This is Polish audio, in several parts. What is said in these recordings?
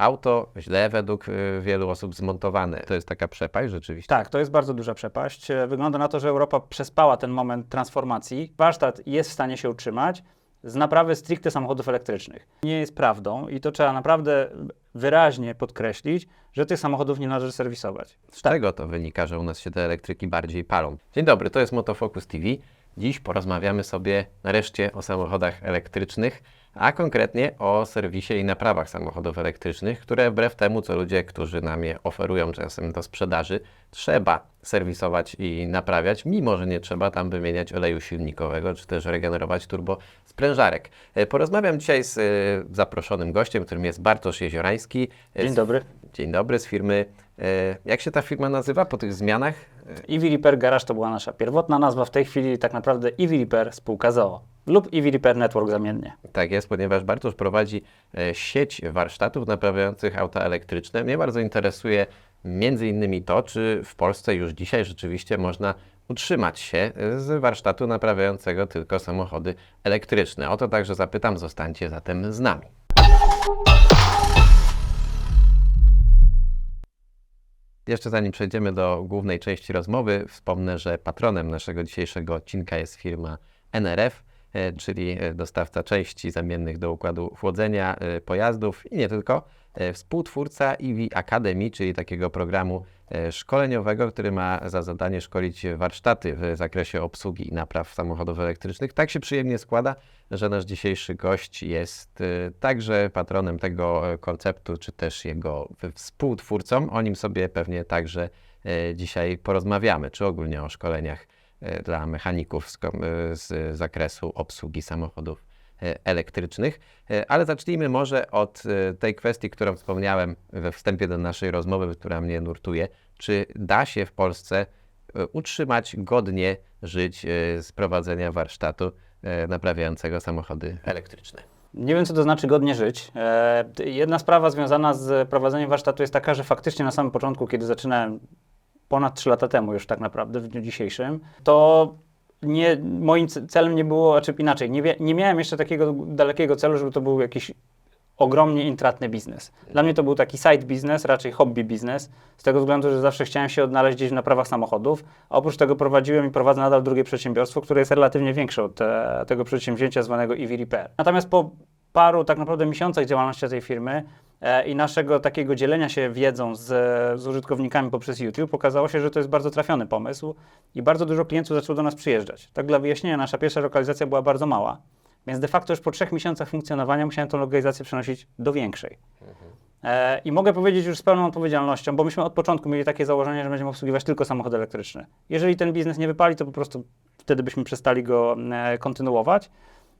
auto źle według y, wielu osób zmontowane. To jest taka przepaść rzeczywiście. Tak, to jest bardzo duża przepaść. E, Wygląda na to, że Europa przespała ten moment transformacji. Warsztat jest w stanie się utrzymać z naprawy stricte samochodów elektrycznych. Nie jest prawdą i to trzeba naprawdę wyraźnie podkreślić, że tych samochodów nie należy serwisować. Z czego to wynika, że u nas się te elektryki bardziej palą? Dzień dobry, to jest Motofocus TV. Dziś porozmawiamy sobie nareszcie o samochodach elektrycznych, a konkretnie o serwisie i naprawach samochodów elektrycznych, które wbrew temu, co ludzie, którzy nam je oferują czasem do sprzedaży, trzeba serwisować i naprawiać, mimo że nie trzeba tam wymieniać oleju silnikowego, czy też regenerować turbo sprężarek. E, Porozmawiam dzisiaj z e, zaproszonym gościem, którym jest Bartosz Jeziorański. E, Dzień dobry. Dzień dobry, z firmy. Jak się ta firma nazywa po tych zmianach? E, EV Repair Garage to była nasza pierwotna nazwa, w tej chwili tak naprawdę EV Repair spółka ZOO lub EV Repair Network zamiennie. Tak jest, ponieważ Bartosz prowadzi e, sieć warsztatów naprawiających auta elektryczne. Mnie bardzo interesuje między innymi to, czy w Polsce już dzisiaj rzeczywiście można utrzymać się e, z warsztatu naprawiającego tylko samochody elektryczne. O to także zapytam, zostańcie zatem z nami. Jeszcze zanim przejdziemy do głównej części rozmowy, wspomnę, że patronem naszego dzisiejszego odcinka jest firma NRF, e, czyli e, dostawca części zamiennych do układu chłodzenia e, pojazdów i nie tylko. Współtwórca EV Academy, czyli takiego programu szkoleniowego, który ma za zadanie szkolić warsztaty w zakresie obsługi i napraw samochodów elektrycznych. Tak się przyjemnie składa, że nasz dzisiejszy gość jest e, także patronem tego e, konceptu, czy też jego współtwórcą. O nim sobie pewnie także e, dzisiaj porozmawiamy, czy ogólnie o szkoleniach e, dla mechaników z, e, z zakresu obsługi samochodów e, elektrycznych. E, Ale zacznijmy może od e, tej kwestii, którą wspomniałem we wstępie do naszej rozmowy, która mnie nurtuje. Czy da się w Polsce e, utrzymać godnie żyć e, z prowadzenia warsztatu e, naprawiającego samochody elektryczne? Nie wiem, co to znaczy godnie żyć. E, jedna sprawa związana z prowadzeniem warsztatu jest taka, że faktycznie na samym początku, kiedy zaczynałem ponad 3 lata temu już tak naprawdę, w dniu dzisiejszym, to nie, moim ce- celem nie było, znaczy inaczej, nie, nie miałem jeszcze takiego dalekiego celu, żeby to był jakiś ogromnie intratny biznes. Dla mnie to był taki side biznes, raczej hobby biznes, z tego względu, że zawsze chciałem się odnaleźć gdzieś w naprawach samochodów, a oprócz tego prowadziłem i prowadzę nadal drugie przedsiębiorstwo, które jest relatywnie większe od e, tego przedsięwzięcia zwanego EV Repair. Natomiast po paru tak naprawdę miesiącach działalności tej firmy i naszego takiego dzielenia się wiedzą z, z użytkownikami poprzez YouTube okazało się, że to jest bardzo trafiony pomysł i bardzo dużo klientów zaczęło do nas przyjeżdżać. Tak dla wyjaśnienia, nasza pierwsza lokalizacja była bardzo mała, więc de facto już po trzech miesiącach funkcjonowania musiałem tę lokalizację przenosić do większej. E, I mogę powiedzieć już z pełną odpowiedzialnością, bo myśmy od początku mieli takie założenie, że będziemy obsługiwać tylko samochody elektryczne. Jeżeli ten biznes nie wypali, to po prostu wtedy byśmy przestali go e, kontynuować.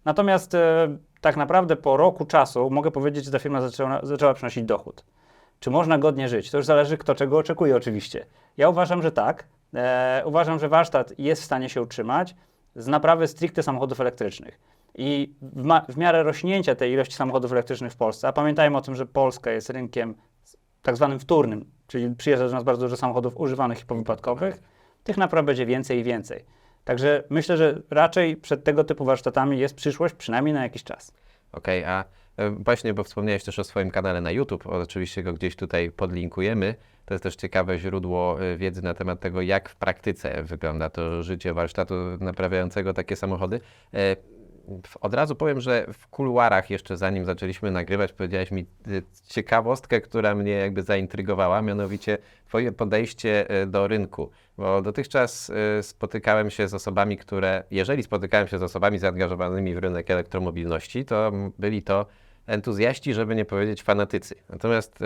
Natomiast e, tak naprawdę po roku czasu mogę powiedzieć, że ta firma zaczęła, zaczęła przynosić dochód. Czy można godnie żyć? To już zależy, kto czego oczekuje, oczywiście. Ja uważam, że tak. E, uważam, że warsztat jest w stanie się utrzymać z naprawy stricte samochodów elektrycznych. I w, ma- w miarę rośnięcia tej ilości samochodów elektrycznych w Polsce, a pamiętajmy o tym, że Polska jest rynkiem tak zwanym wtórnym, czyli przyjeżdża do nas bardzo dużo samochodów używanych i powypadkowych, tych napraw będzie więcej i więcej. Także myślę, że raczej przed tego typu warsztatami jest przyszłość, przynajmniej na jakiś czas. Okej, a e, właśnie, bo wspomniałeś też o swoim kanale na YouTube, oczywiście go gdzieś tutaj podlinkujemy. To jest też ciekawe źródło e, wiedzy na temat tego, jak w praktyce wygląda to życie warsztatu naprawiającego takie samochody. Od razu powiem, że w kuluarach, jeszcze zanim zaczęliśmy nagrywać, powiedziałeś mi e, ciekawostkę, która mnie jakby zaintrygowała, mianowicie Twoje podejście e, do rynku. Bo dotychczas e, spotykałem się z osobami, które, jeżeli spotykałem się z osobami zaangażowanymi w rynek elektromobilności, to byli to entuzjaści, żeby nie powiedzieć fanatycy. Natomiast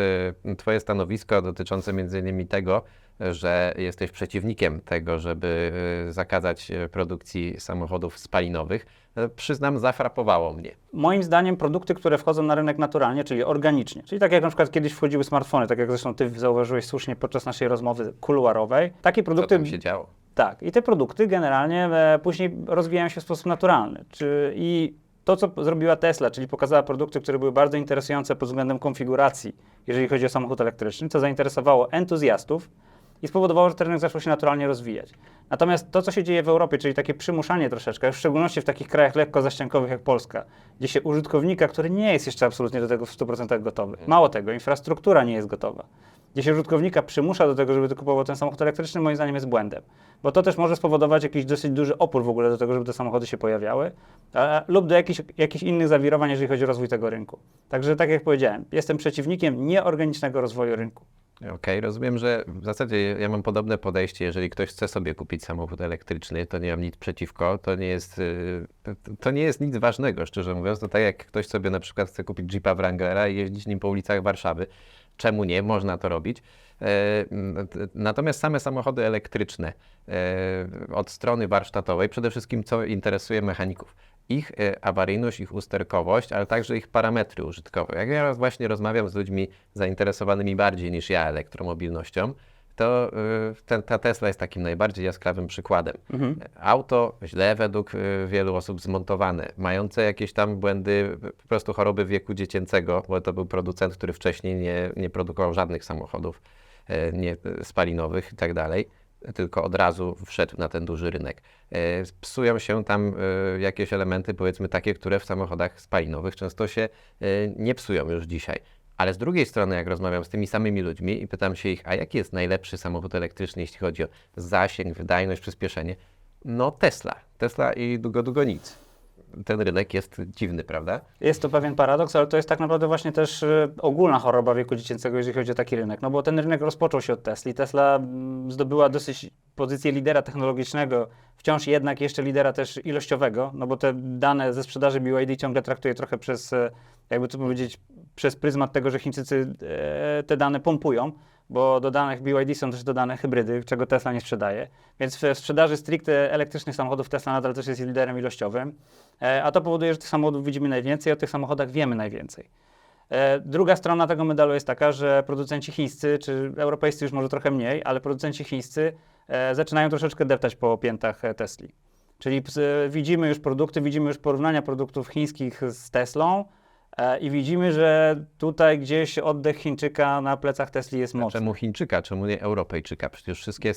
Twoje stanowisko dotyczące między innymi tego, że jesteś przeciwnikiem tego, żeby e, zakazać e, produkcji samochodów spalinowych, e, przyznam, zafrapowało mnie. Moim zdaniem produkty, które wchodzą na rynek naturalnie, czyli organicznie, czyli tak jak na przykład kiedyś wchodziły smartfony, tak jak zresztą Ty zauważyłeś słusznie podczas naszej rozmowy kuluarowej, takie Co produkty tam się działo? Tak, i te produkty generalnie później rozwijają się w sposób naturalny. Czy, I to, co zrobiła Tesla, czyli pokazała produkty, które były bardzo interesujące pod względem konfiguracji, jeżeli chodzi o samochód elektryczny, co zainteresowało entuzjastów, i spowodowało, że ten rynek zaczął się naturalnie rozwijać. Natomiast to, co się dzieje w Europie, czyli takie przymuszanie troszeczkę, w szczególności w takich krajach lekko zaściankowych jak Polska, gdzie się użytkownika, który nie jest jeszcze absolutnie do tego w 100% gotowy, mało tego, infrastruktura nie jest gotowa, gdzie się użytkownika przymusza do tego, żeby kupował ten samochód elektryczny, moim zdaniem jest błędem. Bo to też może spowodować jakiś dosyć duży opór w ogóle do tego, żeby te samochody się pojawiały, e, lub do jakichś, jakichś innych zawirowań, jeżeli chodzi o rozwój tego rynku. Także tak jak powiedziałem, jestem przeciwnikiem nieorganicznego rozwoju rynku. Okej, rozumiem, że w zasadzie ja mam podobne podejście. Jeżeli ktoś chce sobie kupić samochód elektryczny, to nie mam nic przeciwko. To nie jest, y, to- nie jest nic ważnego, szczerze mówiąc. To tak jak ktoś sobie na przykład chce kupić Jeepa Wranglera i jeździć nim po ulicach Warszawy. Czemu nie? Można to robić. E, Natomiast same samochody elektryczne e, od strony warsztatowej, przede wszystkim co interesuje mechaników? Ich e, awaryjność, ich usterkowość, ale także ich parametry użytkowe. Jak ja właśnie rozmawiam z ludźmi zainteresowanymi bardziej niż ja elektromobilnością, to y, ten, ta Tesla jest takim najbardziej jaskrawym przykładem. Auto źle według y, wielu osób zmontowane, mające jakieś tam błędy, y, po prostu choroby wieku dziecięcego, bo to był producent, który wcześniej nie, nie produkował żadnych samochodów y, nie, y, spalinowych i tak dalej, tylko od razu wszedł na ten duży rynek. Y, Psują się tam y, jakieś elementy, powiedzmy takie, które w samochodach spalinowych często się y, nie psują już dzisiaj. Ale z drugiej strony, jak rozmawiam z tymi samymi ludźmi i pytam się ich, a jaki jest najlepszy samochód elektryczny, jeśli chodzi o zasięg, wydajność, przyspieszenie? No Tesla. Tesla i długo, długo nic. Ten rynek jest dziwny, prawda? Jest to pewien paradoks, ale to jest tak naprawdę właśnie też e, ogólna choroba wieku dziecięcego, jeżeli chodzi o taki rynek. No bo ten rynek rozpoczął się od Tesli. Tesla mm, zdobyła dosyć pozycję lidera technologicznego, wciąż jednak jeszcze lidera też ilościowego, no bo te dane ze sprzedaży BYD ciągle traktuje trochę przez, e, jakby to powiedzieć, przez pryzmat tego, że Chińczycy e, te dane pompują, bo do danych BYD są też dodane hybrydy, czego Tesla nie sprzedaje. Więc w sprzedaży stricte elektrycznych samochodów Tesla nadal też jest liderem ilościowym. E, A to powoduje, że tych samochodów widzimy najwięcej, o tych samochodach wiemy najwięcej. E, Druga strona tego medalu jest taka, że producenci chińscy, czy europejscy już może trochę mniej, ale producenci chińscy e, zaczynają troszeczkę deptać po piętach Tesli. Czyli widzimy już produkty, widzimy już porównania produktów chińskich z Teslą i widzimy, że tutaj gdzieś oddech Chińczyka na plecach Tesli jest mocny. Czemu Chińczyka, czemu nie Europejczyka? Przecież wszystkie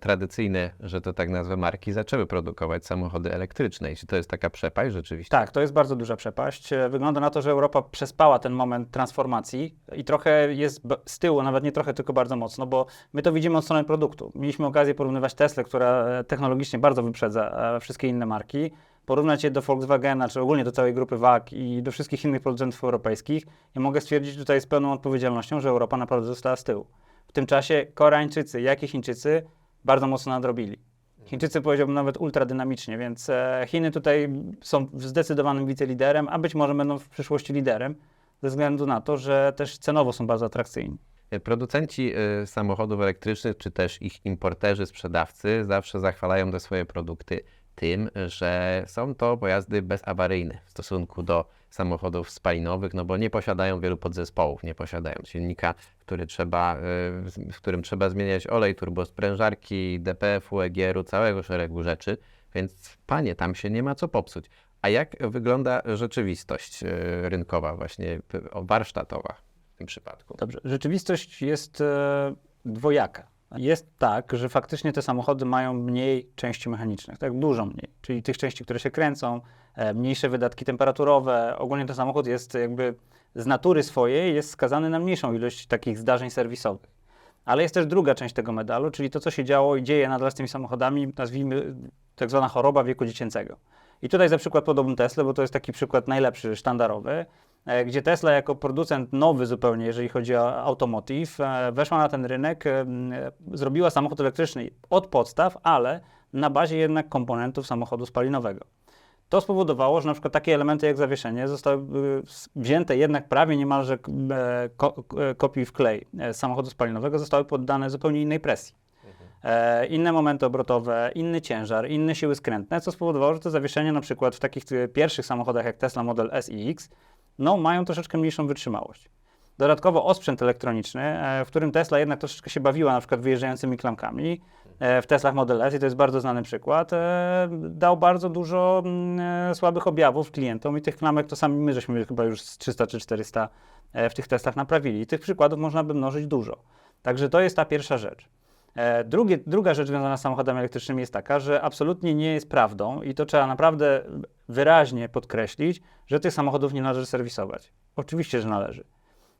tradycyjne, że to tak nazwę, marki zaczęły produkować samochody elektryczne. I czy to jest taka przepaść rzeczywiście? Tak, to jest bardzo duża przepaść. E, Wygląda na to, że Europa przespała ten moment transformacji i trochę jest z tyłu, nawet nie trochę, tylko bardzo mocno, bo my to widzimy od strony produktu. Mieliśmy okazję porównywać Teslę, która e, technologicznie bardzo wyprzedza e, wszystkie inne marki, porównać je do Volkswagena, czy ogólnie do całej grupy WAG i do wszystkich innych producentów europejskich i mogę stwierdzić tutaj z pełną odpowiedzialnością, że Europa naprawdę została z tyłu. W tym czasie Koreańczycy, jak i Chińczycy bardzo mocno nadrobili. Chińczycy powiedziałbym nawet ultradynamicznie, więc e, Chiny tutaj są zdecydowanym wiceliderem, a być może będą w przyszłości liderem, ze względu na to, że też cenowo są bardzo atrakcyjni. Producenci y, samochodów elektrycznych, czy też ich importerzy, sprzedawcy zawsze zachwalają te swoje produkty tym, że są to pojazdy bezawaryjne w stosunku do samochodów spalinowych, no bo nie posiadają wielu podzespołów, nie posiadają silnika, który trzeba, y, w którym trzeba zmieniać olej, turbosprężarki, DPF-u, EGR-u, całego szeregu rzeczy, więc panie, tam się nie ma co popsuć. A jak wygląda rzeczywistość y, rynkowa, właśnie warsztatowa w tym przypadku? Dobrze, rzeczywistość jest e, dwojaka. Jest tak, że faktycznie te samochody mają mniej części mechanicznych, tak dużo mniej, czyli tych części, które się kręcą, e, mniejsze wydatki temperaturowe. Ogólnie ten samochód jest jakby z natury swojej jest skazany na mniejszą ilość takich zdarzeń serwisowych. Ale jest też druga część tego medalu, czyli to, co się działo i dzieje nadal z tymi samochodami, nazwijmy tak zwana choroba wieku dziecięcego. I tutaj za przykład podałbym Tesla, bo to jest taki przykład najlepszy, sztandarowy, gdzie Tesla jako producent nowy zupełnie, jeżeli chodzi o automotive, e, weszła na ten rynek, e, e, zrobiła samochód elektryczny od podstaw, ale na bazie jednak komponentów samochodu spalinowego. To spowodowało, że na przykład takie elementy jak zawieszenie zostały wzięte jednak prawie niemalże k- e, ko, e, kopiuj w klej e, samochodu spalinowego, zostały poddane zupełnie innej presji. E, inne momenty obrotowe, inny ciężar, inne siły skrętne, co spowodowało, że to zawieszenie na przykład w takich e, pierwszych samochodach jak Tesla Model S i X, no mają troszeczkę mniejszą wytrzymałość. Dodatkowo osprzęt elektroniczny, e, w którym Tesla jednak troszeczkę się bawiła na przykład wyjeżdżającymi klamkami, e, w Teslach Model S, i to jest bardzo znany przykład, e, dał bardzo dużo mm, słabych objawów klientom i tych klamek to sami my żeśmy chyba już z 300 czy 400 e, w tych Teslach naprawili. I tych przykładów można by mnożyć dużo. Także to jest ta pierwsza rzecz. E, drugie, druga rzecz związana z samochodami elektrycznymi jest taka, że absolutnie nie jest prawdą i to trzeba naprawdę wyraźnie podkreślić, że tych samochodów nie należy serwisować. Oczywiście, że należy.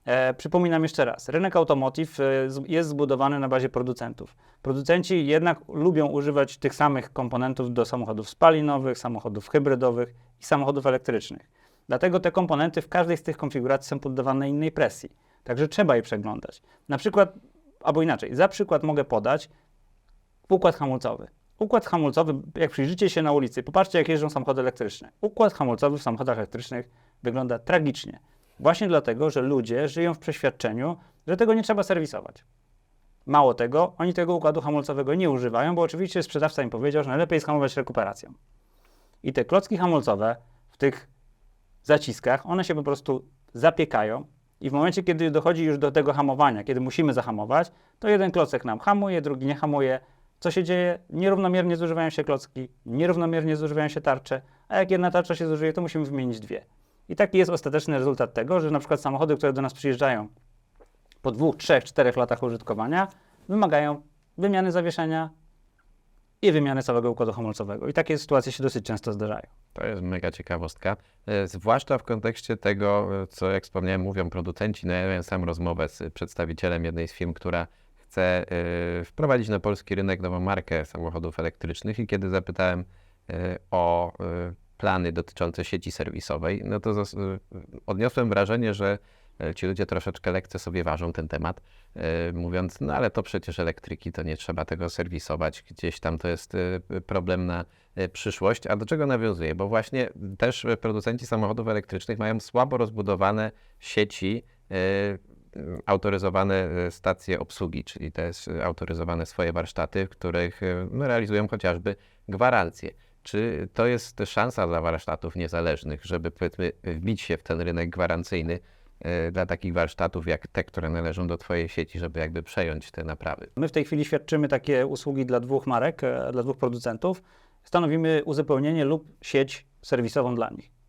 E, przypominam jeszcze raz, rynek automotive e, jest zbudowany na bazie producentów. Producenci jednak lubią używać tych samych komponentów do samochodów spalinowych, samochodów hybrydowych i samochodów elektrycznych. Dlatego te komponenty w każdej z tych konfiguracji są poddawane innej presji. Także trzeba je przeglądać. Na przykład, albo inaczej, za przykład mogę podać układ hamulcowy. Układ hamulcowy, jak przyjrzycie się na ulicy, popatrzcie jak jeżdżą samochody elektryczne. Układ hamulcowy w samochodach elektrycznych wygląda tragicznie. Właśnie dlatego, że ludzie żyją w przeświadczeniu, że tego nie trzeba serwisować. Mało tego, oni tego układu hamulcowego nie używają, bo oczywiście sprzedawca im powiedział, że najlepiej jest hamować rekuperacją. I te klocki hamulcowe w tych zaciskach, one się po prostu zapiekają i w momencie, kiedy dochodzi już do tego hamowania, kiedy musimy zahamować, to jeden klocek nam hamuje, drugi nie hamuje. Co się dzieje? Nierównomiernie zużywają się klocki, nierównomiernie zużywają się tarcze, a jak jedna tarcza się zużyje, to musimy wymienić dwie. I taki jest ostateczny rezultat tego, że na przykład samochody, które do nas przyjeżdżają po dwóch, trzech, czterech latach użytkowania, wymagają wymiany zawieszenia i wymiany całego układu hamulcowego. I takie sytuacje się dosyć często zdarzają. To jest mega ciekawostka, e, zwłaszcza w kontekście tego, e, co jak wspomniałem, mówią producenci. No ja miałem sam rozmowę z przedstawicielem jednej z firm, która chce e, wprowadzić na polski rynek nową markę samochodów elektrycznych i kiedy zapytałem o plany dotyczące sieci serwisowej, no to odniosłem wrażenie, że ci ludzie troszeczkę lekce sobie ważą ten temat, e, mówiąc, no ale to przecież elektryki, to nie trzeba tego serwisować, gdzieś tam to jest e, problem na e, przyszłość. A do czego nawiązuje? Bo właśnie też e, producenci samochodów elektrycznych mają słabo rozbudowane sieci, e, autoryzowane e, stacje obsługi, czyli te s- autoryzowane swoje warsztaty, w których e, no, realizują chociażby gwarancje. Czy to jest szansa dla warsztatów niezależnych, żeby powiedzmy wbić się w ten rynek gwarancyjny e, dla takich warsztatów jak te, które należą do Twojej sieci, żeby jakby przejąć te naprawy? My w tej chwili świadczymy takie usługi dla dwóch marek, e, dla dwóch producentów. Stanowimy uzupełnienie lub sieć serwisową dla nich.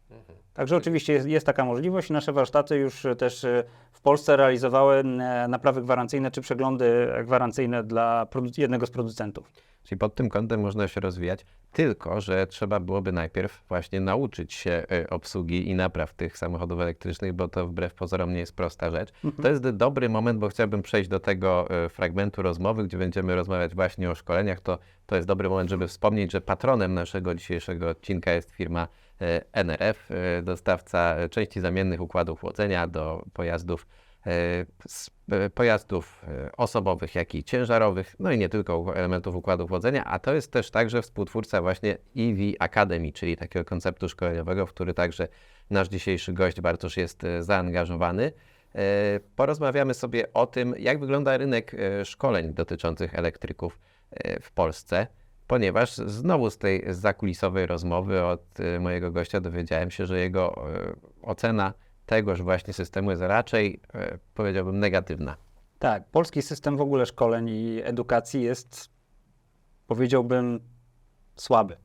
Także oczywiście jest, jest taka możliwość nasze warsztaty już e, też e, w Polsce realizowały e, naprawy gwarancyjne czy przeglądy gwarancyjne dla jednego z producentów. Czyli pod tym kątem można się rozwijać, tylko że trzeba byłoby najpierw właśnie nauczyć się e, obsługi i napraw tych samochodów elektrycznych, bo to wbrew pozorom nie jest prosta rzecz. To jest dobry moment, bo chciałbym przejść do tego e, fragmentu rozmowy, gdzie będziemy rozmawiać właśnie o szkoleniach. To, to jest dobry moment, żeby wspomnieć, że patronem naszego dzisiejszego odcinka jest firma e, NRF, dostawca części zamiennych układów chłodzenia do pojazdów pojazdów e, osobowych, jak i ciężarowych, no i nie tylko elementów układu chłodzenia, a to jest też także współtwórca właśnie EV Academy, czyli takiego konceptu szkoleniowego, w który także nasz dzisiejszy gość Bartosz jest e, zaangażowany. E, Porozmawiamy sobie o tym, jak wygląda rynek e, szkoleń dotyczących elektryków e, w Polsce, ponieważ znowu z tej zakulisowej rozmowy od e, mojego gościa dowiedziałem się, że jego e, ocena tegoż właśnie systemu jest raczej, e, powiedziałbym, negatywna. Tak, polski system w ogóle szkoleń i edukacji jest, powiedziałbym, słaby.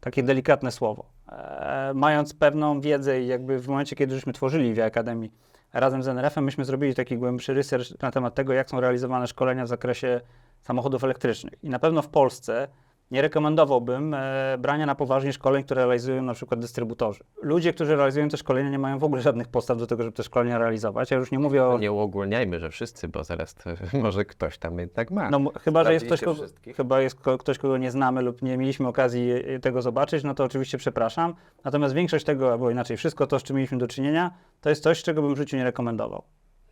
Takie delikatne słowo. E, mając pewną wiedzę i jakby w momencie, kiedy żeśmy tworzyli w Akademii razem z NRF-em, myśmy zrobili taki głębszy research na temat tego, jak są realizowane szkolenia w zakresie samochodów elektrycznych. I na pewno w Polsce nie rekomendowałbym e, brania na poważnie szkoleń, które realizują na przykład dystrybutorzy. Ludzie, którzy realizują te szkolenia, nie mają w ogóle żadnych podstaw do tego, żeby te szkolenia realizować. Ja już nie mówię o Nie uogólniajmy, że wszyscy, bo zaraz to, może ktoś tam jednak ma. No, chyba, że jest ktoś, kogo, chyba jest ko- ktoś, kogo nie znamy lub nie mieliśmy okazji e, tego zobaczyć, no to oczywiście przepraszam. Natomiast większość tego, albo inaczej, wszystko to, z czym mieliśmy do czynienia, to jest coś, czego bym w życiu nie rekomendował.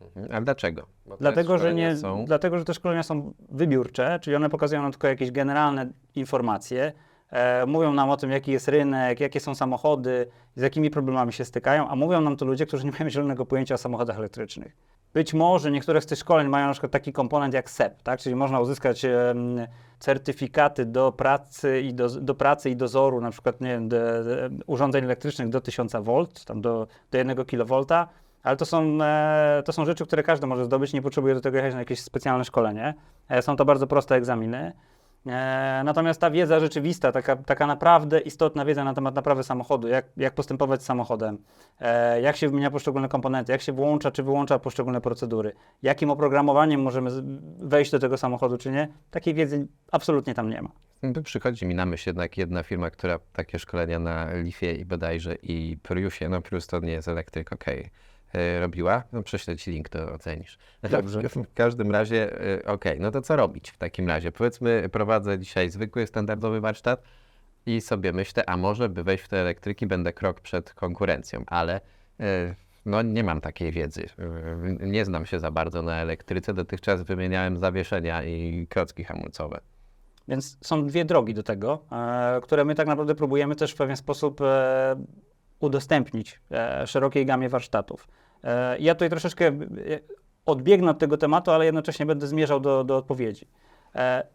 Mhm. A dlaczego? Dlatego że, nie, Są... dlatego, że te szkolenia są wybiórcze, czyli one pokazują nam tylko jakieś generalne informacje, e, mówią nam o tym, jaki jest rynek, jakie są samochody, z jakimi problemami się stykają, a mówią nam to ludzie, którzy nie mają zielonego pojęcia o samochodach elektrycznych. Być może niektóre z tych szkoleń mają na przykład taki komponent jak SEP, tak? czyli można uzyskać certyfikaty do pracy i do, do pracy i dozoru, na przykład nie wiem, do, do, urządzeń elektrycznych do 1000 V, tam do, do 1 kV, ale to są, e, to są rzeczy, które każdy może zdobyć, nie potrzebuje do tego jechać na jakieś specjalne szkolenie. E, są to bardzo proste egzaminy. E, natomiast ta wiedza rzeczywista, taka, taka naprawdę istotna wiedza na temat naprawy samochodu, jak, jak postępować z samochodem, jak się wymienia poszczególne komponenty, jak się włącza czy wyłącza poszczególne procedury, jakim oprogramowaniem możemy wejść do tego samochodu, czy nie, takiej wiedzy absolutnie tam nie ma. Przychodzi mi na myśl jednak jedna firma, która takie szkolenia na Lifie i bodajże i Priusie, no Prius to nie jest elektryk, okej, e, robiła. No prześlę Ci link, to ocenisz. Dobrze. W każdym razie, e, okej, no to co robić w takim razie? Powiedzmy, prowadzę dzisiaj zwykły, standardowy warsztat i sobie myślę, a może by wejść w te elektryki, będę krok przed konkurencją, ale e, no nie mam takiej wiedzy. E, Nie znam się za bardzo na elektryce, dotychczas wymieniałem zawieszenia i klocki hamulcowe. Więc są dwie drogi do tego, e, które my tak naprawdę próbujemy też w pewien sposób e, udostępnić e, szerokiej gamie warsztatów. E, ja tutaj troszeczkę e, odbiegnę od tego tematu, ale jednocześnie będę zmierzał do, do odpowiedzi.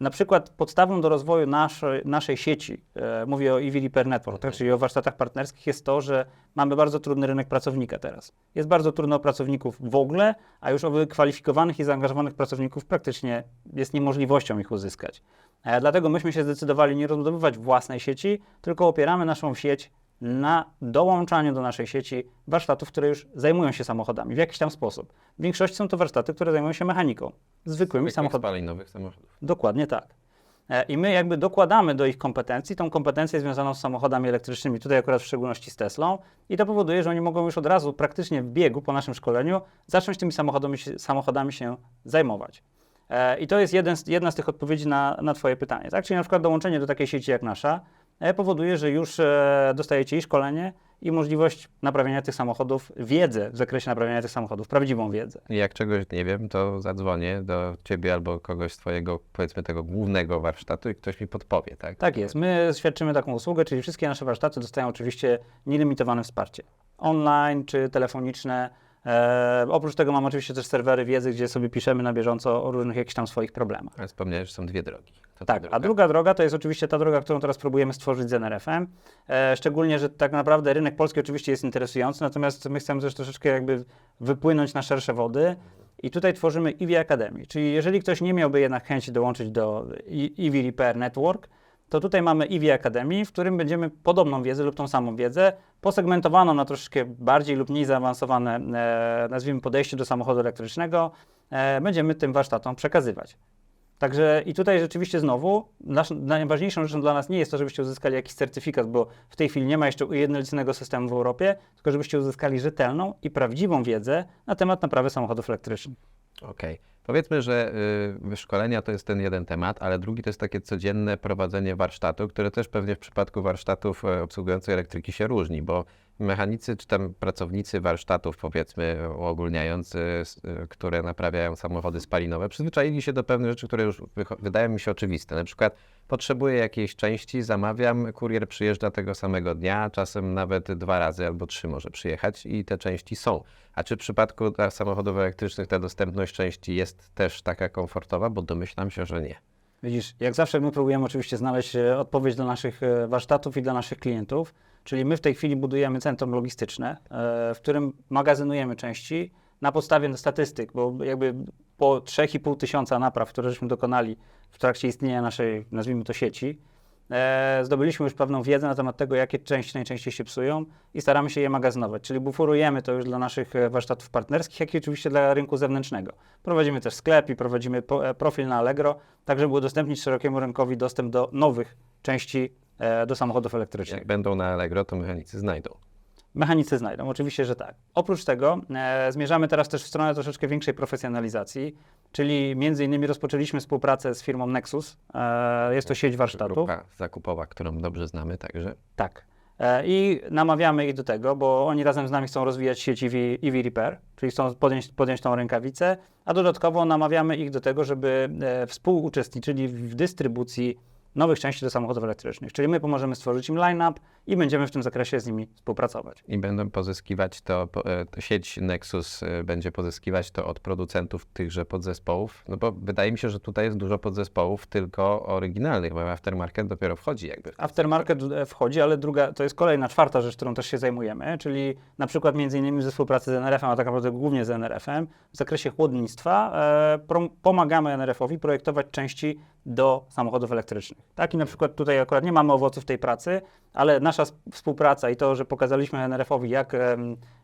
Na przykład podstawą do rozwoju naszej, naszej sieci, mówię o EV Repair Network, tak, czyli o warsztatach partnerskich, jest to, że mamy bardzo trudny rynek pracownika teraz. Jest bardzo trudno o pracowników w ogóle, a już o wykwalifikowanych i zaangażowanych pracowników praktycznie jest niemożliwością ich uzyskać. Dlatego myśmy się zdecydowali nie rozbudowywać własnej sieci, tylko opieramy naszą sieć na dołączaniu do naszej sieci warsztatów, które już zajmują się samochodami w jakiś tam sposób. W większości są to warsztaty, które zajmują się mechaniką, zwykłymi samochodami. spalinowych samochodów. Dokładnie tak. E, I my jakby dokładamy do ich kompetencji tą kompetencję związaną z samochodami elektrycznymi, tutaj akurat w szczególności z Teslą i to powoduje, że oni mogą już od razu praktycznie w biegu po naszym szkoleniu zacząć tymi samochodami, się- samochodami się zajmować. E, I to jest jeden z, jedna z tych odpowiedzi na, na Twoje pytanie. Tak? Czyli na przykład dołączenie do takiej sieci jak nasza powoduje, że już e, dostajecie i szkolenie, i możliwość naprawiania tych samochodów, wiedzę w zakresie naprawiania tych samochodów, prawdziwą wiedzę. Jak czegoś nie wiem, to zadzwonię do ciebie albo kogoś z twojego, powiedzmy, tego głównego warsztatu i ktoś mi podpowie, tak? Tak jest. My świadczymy taką usługę, czyli wszystkie nasze warsztaty dostają oczywiście nielimitowane wsparcie. Online czy telefoniczne. E, oprócz tego mam oczywiście też serwery wiedzy, gdzie sobie piszemy na bieżąco o różnych jakichś tam swoich problemach. Ale wspomniałeś, że są dwie drogi. To ta Tak, a druga droga to jest oczywiście ta droga, którą teraz próbujemy stworzyć z NRF-em. E, szczególnie, że tak naprawdę rynek polski oczywiście jest interesujący, natomiast my chcemy też troszeczkę jakby wypłynąć na szersze wody. I tutaj tworzymy EV Academy, czyli jeżeli ktoś nie miałby jednak chęci dołączyć do EV Repair Network, to tutaj mamy EV Academy, w którym będziemy podobną wiedzę lub tą samą wiedzę, posegmentowaną na troszeczkę bardziej lub mniej zaawansowane, e, nazwijmy podejście do samochodu elektrycznego, e, będziemy tym warsztatom przekazywać. Także i tutaj rzeczywiście znowu nasz, najważniejszą rzeczą dla nas nie jest to, żebyście uzyskali jakiś certyfikat, bo w tej chwili nie ma jeszcze ujednoliconego systemu w Europie, tylko żebyście uzyskali rzetelną i prawdziwą wiedzę na temat naprawy samochodów elektrycznych. Okej. Powiedzmy, że y, wyszkolenia to jest ten jeden temat, ale drugi to jest takie codzienne prowadzenie warsztatu, które też pewnie w przypadku warsztatów e, obsługujących elektryki się różni, bo mechanicy czy tam pracownicy warsztatów, powiedzmy uogólniając, y, y, które naprawiają samochody spalinowe, przyzwyczaili się do pewnych rzeczy, które już wydają mi się oczywiste. Na przykład potrzebuję jakiejś części, zamawiam, kurier przyjeżdża tego samego dnia, czasem nawet dwa razy albo trzy może przyjechać i te części są. A czy w przypadku samochodów elektrycznych ta dostępność części jest też taka komfortowa? Bo domyślam się, że nie. Widzisz, jak zawsze my próbujemy oczywiście znaleźć e, odpowiedź dla naszych e, warsztatów i dla naszych klientów, czyli my w tej chwili budujemy centrum logistyczne, e, w którym magazynujemy części na podstawie statystyk, bo jakby po 3,5 tysiąca napraw, które żeśmy dokonali w trakcie istnienia naszej, nazwijmy to sieci, e, zdobyliśmy już pewną wiedzę na temat tego, jakie części najczęściej się psują i staramy się je magazynować, czyli buforujemy to już dla naszych e, warsztatów partnerskich, jak i oczywiście dla rynku zewnętrznego. Prowadzimy też sklep i prowadzimy po, e, profil na Allegro, tak żeby udostępnić szerokiemu rynkowi dostęp do nowych części e, do samochodów elektrycznych. Jak będą na Allegro, to mechanicy znajdą. Mechanicy znajdą, oczywiście, że tak. Oprócz tego e, zmierzamy teraz też w stronę troszeczkę większej profesjonalizacji, czyli między innymi rozpoczęliśmy współpracę z firmą Nexus. E, jest to sieć warsztatów. Grupa zakupowa, którą dobrze znamy, także Tak. E, I namawiamy ich do tego, bo oni razem z nami chcą rozwijać sieć EV, EV Repair, czyli chcą podjąć, podjąć tą rękawicę, a dodatkowo namawiamy ich do tego, żeby e, współuczestniczyli w dystrybucji nowych części do samochodów elektrycznych. Czyli my pomożemy stworzyć im line-up i będziemy w tym zakresie z nimi współpracować. I będą pozyskiwać to, e, to sieć Nexus e, będzie pozyskiwać to od producentów tychże podzespołów, no bo wydaje mi się, że tutaj jest dużo podzespołów tylko oryginalnych, bo aftermarket dopiero wchodzi jakby. Aftermarket e, wchodzi, ale druga, to jest kolejna, czwarta rzecz, którą też się zajmujemy, czyli na przykład między innymi ze współpracy z NRF-em, a tak naprawdę głównie z NRF-em, w zakresie chłodnictwa e, pomagamy NRF-owi projektować części do samochodów elektrycznych. Tak i na przykład tutaj akurat nie mamy owoców tej pracy, ale nasza współpraca i to, że pokazaliśmy NRF-owi, jak,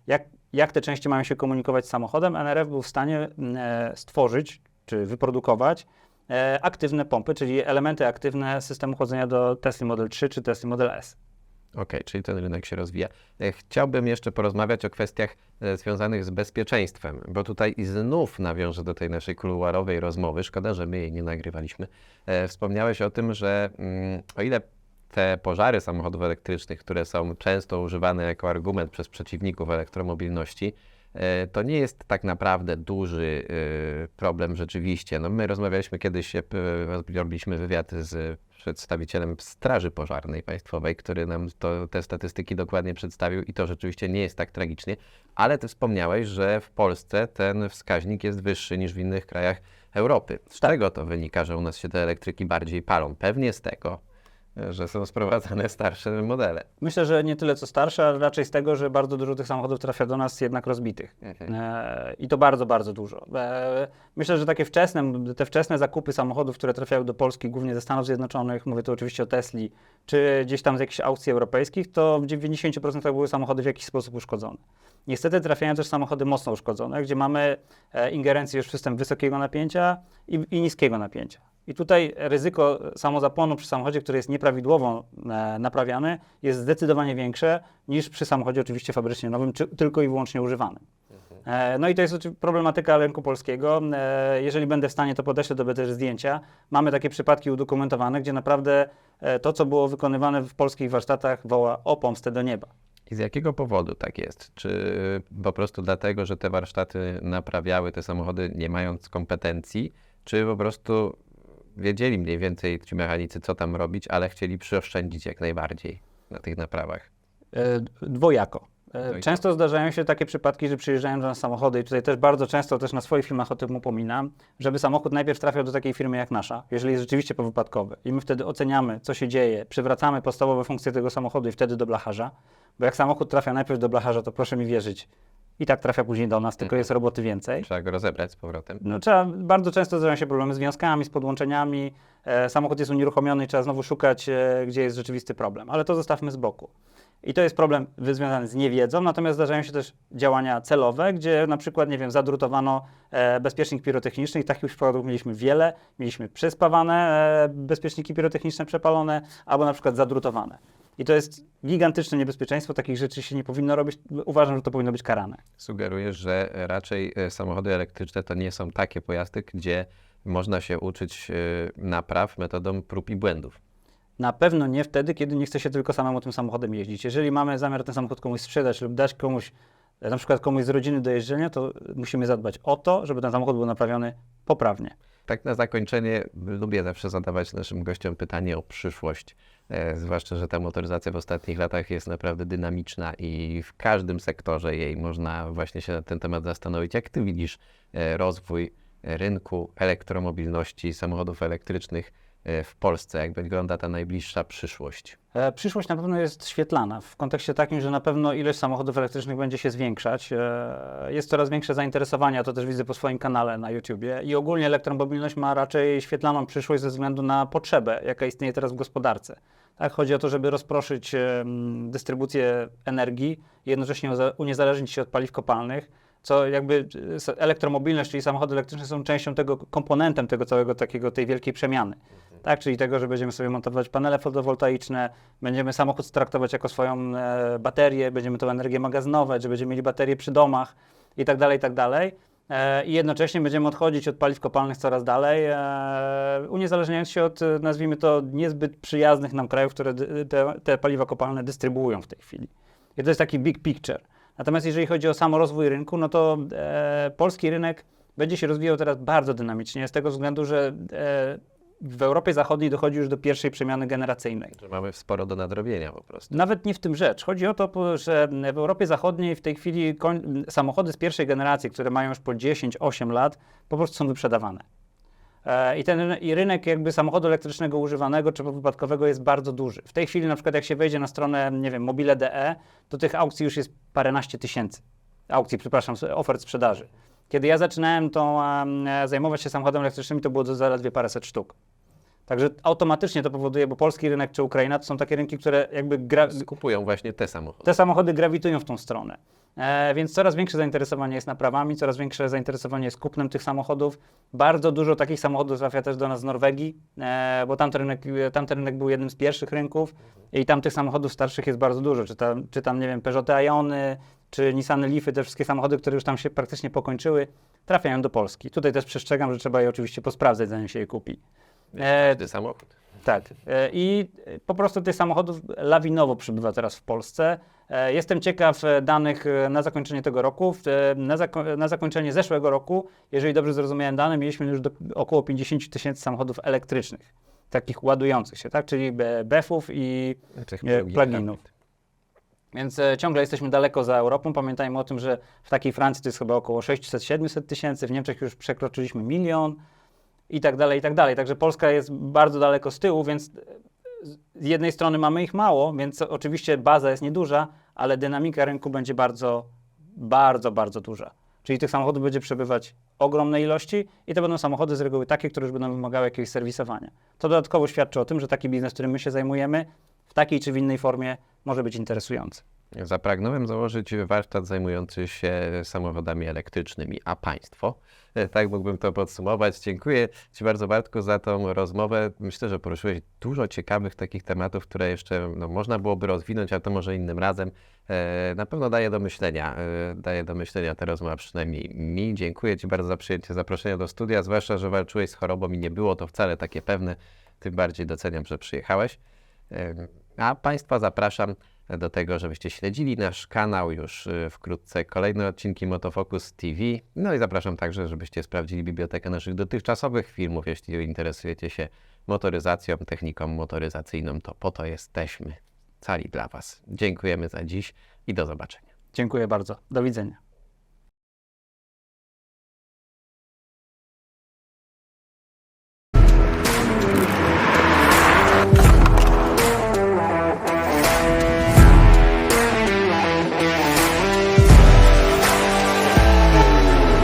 jak, jak te części mają się komunikować z samochodem, NRF był w stanie e, stworzyć czy wyprodukować e, aktywne pompy, czyli elementy aktywne systemu chłodzenia do Tesla Model 3 czy Tesla Model S. Okej, czyli ten rynek się rozwija. E, Chciałbym jeszcze porozmawiać o kwestiach e, związanych z bezpieczeństwem, bo tutaj i znów nawiążę do tej naszej kuluarowej rozmowy. Szkoda, że my jej nie nagrywaliśmy. E, Wspomniałeś o tym, że mm, o ile te pożary samochodów elektrycznych, które są często używane jako argument przez przeciwników elektromobilności, to nie jest tak naprawdę duży e, problem rzeczywiście. No, my rozmawialiśmy kiedyś, e, robiliśmy wywiad z przedstawicielem Straży Pożarnej Państwowej, który nam to, te statystyki dokładnie przedstawił i to rzeczywiście nie jest tak tragicznie, ale ty wspomniałeś, że w Polsce ten wskaźnik jest wyższy niż w innych krajach Europy. Z czego to wynika, że u nas się te elektryki bardziej palą? Pewnie z tego, e, że są sprowadzane starsze modele. Myślę, że nie tyle co starsze, ale raczej z tego, że bardzo dużo tych samochodów trafia do nas jednak rozbitych. E, I to bardzo, bardzo dużo. E, myślę, że takie wczesne, te wczesne zakupy samochodów, które trafiają do Polski, głównie ze Stanów Zjednoczonych, mówię tu oczywiście o Tesli, czy gdzieś tam z jakichś aukcji europejskich, to w 90% były samochody w jakiś sposób uszkodzone. Niestety trafiają też samochody mocno uszkodzone, gdzie mamy e, ingerencję już w system wysokiego napięcia i, i niskiego napięcia. I tutaj ryzyko samozapłonu przy samochodzie, który jest nieprawidłowo e, naprawiany, jest zdecydowanie większe niż przy samochodzie oczywiście fabrycznie nowym, czy tylko i wyłącznie używanym. E, No i to jest problematyka rynku polskiego. E, Jeżeli będę w stanie, to podeślę do też zdjęcia. Mamy takie przypadki udokumentowane, gdzie naprawdę to, co było wykonywane w polskich warsztatach, woła o pomstę do nieba. I z jakiego powodu tak jest? Czy po prostu dlatego, że te warsztaty naprawiały te samochody nie mając kompetencji, czy po prostu wiedzieli mniej więcej ci mechanicy, co tam robić, ale chcieli przyoszczędzić jak najbardziej na tych naprawach? E, Dwojako. E, Dwojako. Często zdarzają się takie przypadki, że przyjeżdżają do nas samochody i tutaj też bardzo często też na swoich filmach o tym upominam, żeby samochód najpierw trafiał do takiej firmy jak nasza, jeżeli jest rzeczywiście powypadkowy i my wtedy oceniamy, co się dzieje, przywracamy podstawowe funkcje tego samochodu i wtedy do blacharza, bo jak samochód trafia najpierw do blacharza, to proszę mi wierzyć, i tak trafia później do nas, tylko jest roboty więcej. Trzeba go rozebrać z powrotem. No, trzeba, bardzo często zdarzają się problemy z wiązkami, z podłączeniami. E, samochód jest unieruchomiony i trzeba znowu szukać, e, gdzie jest rzeczywisty problem. Ale to zostawmy z boku. I to jest problem związany z niewiedzą, natomiast zdarzają się też działania celowe, gdzie na przykład, nie wiem, zadrutowano e, bezpiecznik pirotechniczny i takich przypadków mieliśmy wiele. Mieliśmy przespawane e, bezpieczniki pirotechniczne przepalone, albo na przykład zadrutowane. I to jest gigantyczne niebezpieczeństwo, takich rzeczy się nie powinno robić. Uważam, że to powinno być karane. Sugerujesz, że raczej e, samochody elektryczne to nie są takie pojazdy, gdzie można się uczyć e, napraw metodą prób i błędów. Na pewno nie wtedy, kiedy nie chce się tylko samemu tym samochodem jeździć. Jeżeli mamy zamiar ten samochód komuś sprzedać lub dać komuś, na przykład komuś z rodziny do jeżdżenia, to musimy zadbać o to, żeby ten samochód był naprawiony poprawnie. Tak na zakończenie lubię zawsze zadawać naszym gościom pytanie o przyszłość. E, zwłaszcza, że ta motoryzacja w ostatnich latach jest naprawdę dynamiczna i w każdym sektorze jej można właśnie się na ten temat zastanowić. Jak ty widzisz e, rozwój e, rynku elektromobilności, samochodów elektrycznych e, w Polsce? Jak wygląda ta najbliższa przyszłość? E, Przyszłość na pewno jest świetlana w kontekście takim, że na pewno ilość samochodów elektrycznych będzie się zwiększać. E, Jest coraz większe zainteresowanie, ja to też widzę po swoim kanale na YouTubie i ogólnie elektromobilność ma raczej świetlaną przyszłość ze względu na potrzebę, jaka istnieje teraz w gospodarce. Tak, chodzi o to, żeby rozproszyć dystrybucję energii i jednocześnie uniezależnić się od paliw kopalnych, co jakby e, elektromobilność, czyli samochody elektryczne są częścią tego, komponentem tego całego takiego, tej wielkiej przemiany. Tak, czyli tego, że będziemy sobie montować panele fotowoltaiczne, będziemy samochód traktować jako swoją e, baterię, będziemy tą energię magazynować, że będziemy mieli baterie przy domach i tak dalej, i tak dalej. E, I jednocześnie będziemy odchodzić od paliw kopalnych coraz dalej, e, uniezależniając się od, e, nazwijmy to, niezbyt przyjaznych nam krajów, które te, te paliwa kopalne dystrybuują w tej chwili. I to jest taki big picture. Natomiast jeżeli chodzi o sam rozwój rynku, no to e, polski rynek będzie się rozwijał teraz bardzo dynamicznie, z tego względu, że e, w Europie Zachodniej dochodzi już do pierwszej przemiany generacyjnej. Że mamy sporo do nadrobienia po prostu. Nawet nie w tym rzecz. Chodzi o to, że w Europie Zachodniej w tej chwili samochody z pierwszej generacji, które mają już po 10-8 lat, po prostu są wyprzedawane. E, I ten i rynek jakby samochodu elektrycznego używanego czy wypadkowego jest bardzo duży. W tej chwili na przykład jak się wejdzie na stronę, nie wiem, mobile.de, to tych aukcji już jest paręnaście tysięcy. Aukcji, przepraszam, ofert sprzedaży. Kiedy ja zaczynałem e, zajmować się samochodem elektrycznym, to było to zaledwie paręset sztuk. Także automatycznie to powoduje, bo polski rynek czy Ukraina to są takie rynki, które jakby gra, Kupują właśnie te samochody. te samochody grawitują w tą stronę. E, więc coraz większe zainteresowanie jest naprawami, coraz większe zainteresowanie jest kupnem tych samochodów. Bardzo dużo takich samochodów trafia też do nas z Norwegii, e, bo tamten rynek, tamten rynek był jednym z pierwszych rynków i tam tych samochodów starszych jest bardzo dużo. Czy tam, czy tam nie wiem, Peugeoty Iony, czy Nissany Leafy, te wszystkie samochody, które już tam się praktycznie pokończyły, trafiają do Polski. Tutaj też przestrzegam, że trzeba je oczywiście posprawdzać, zanim się je kupi. E, Każdy samochód. tak. E, I po prostu tych samochodów lawinowo przybywa teraz w Polsce. E, Jestem ciekaw danych na zakończenie tego roku. Na, zako- na zakończenie zeszłego roku, jeżeli dobrze zrozumiałem dane, mieliśmy już do, około 50 tysięcy samochodów elektrycznych, takich ładujących się, tak? czyli be- BEF-ów i plug-in pluginów. Więc ciągle jesteśmy daleko za Europą. Pamiętajmy o tym, że w takiej Francji to jest chyba około 600-700 tysięcy, w Niemczech już przekroczyliśmy milion i tak dalej, i tak dalej. Także Polska jest bardzo daleko z tyłu, więc z jednej strony mamy ich mało, więc oczywiście baza jest nieduża, ale dynamika rynku będzie bardzo, bardzo, bardzo duża. Czyli tych samochodów będzie przebywać ogromne ilości i to będą samochody z reguły takie, które już będą wymagały jakiegoś serwisowania. To dodatkowo świadczy o tym, że taki biznes, którym my się zajmujemy, w takiej czy w innej formie może być interesujący. Zapragnąłem założyć warsztat zajmujący się samochodami elektrycznymi, a państwo? E, Tak mógłbym to podsumować. Dziękuję Ci bardzo Bartku za tą rozmowę. Myślę, że poruszyłeś dużo ciekawych takich tematów, które jeszcze no, można byłoby rozwinąć, ale to może innym razem. E, Na pewno daje do myślenia, e, daje do myślenia ta rozmowa przynajmniej mi. Dziękuję Ci bardzo za przyjęcie zaproszenia do studia, zwłaszcza, że walczyłeś z chorobą i nie było to wcale takie pewne. Tym bardziej doceniam, że przyjechałeś. Em, A Państwa zapraszam do tego, żebyście śledzili nasz kanał już y, wkrótce kolejne odcinki Motofocus TV. No i zapraszam także, żebyście sprawdzili bibliotekę naszych dotychczasowych filmów. Jeśli interesujecie się motoryzacją, techniką motoryzacyjną, to po to jesteśmy. Cali dla Was. Dziękujemy za dziś i do zobaczenia. Dziękuję bardzo. Do widzenia.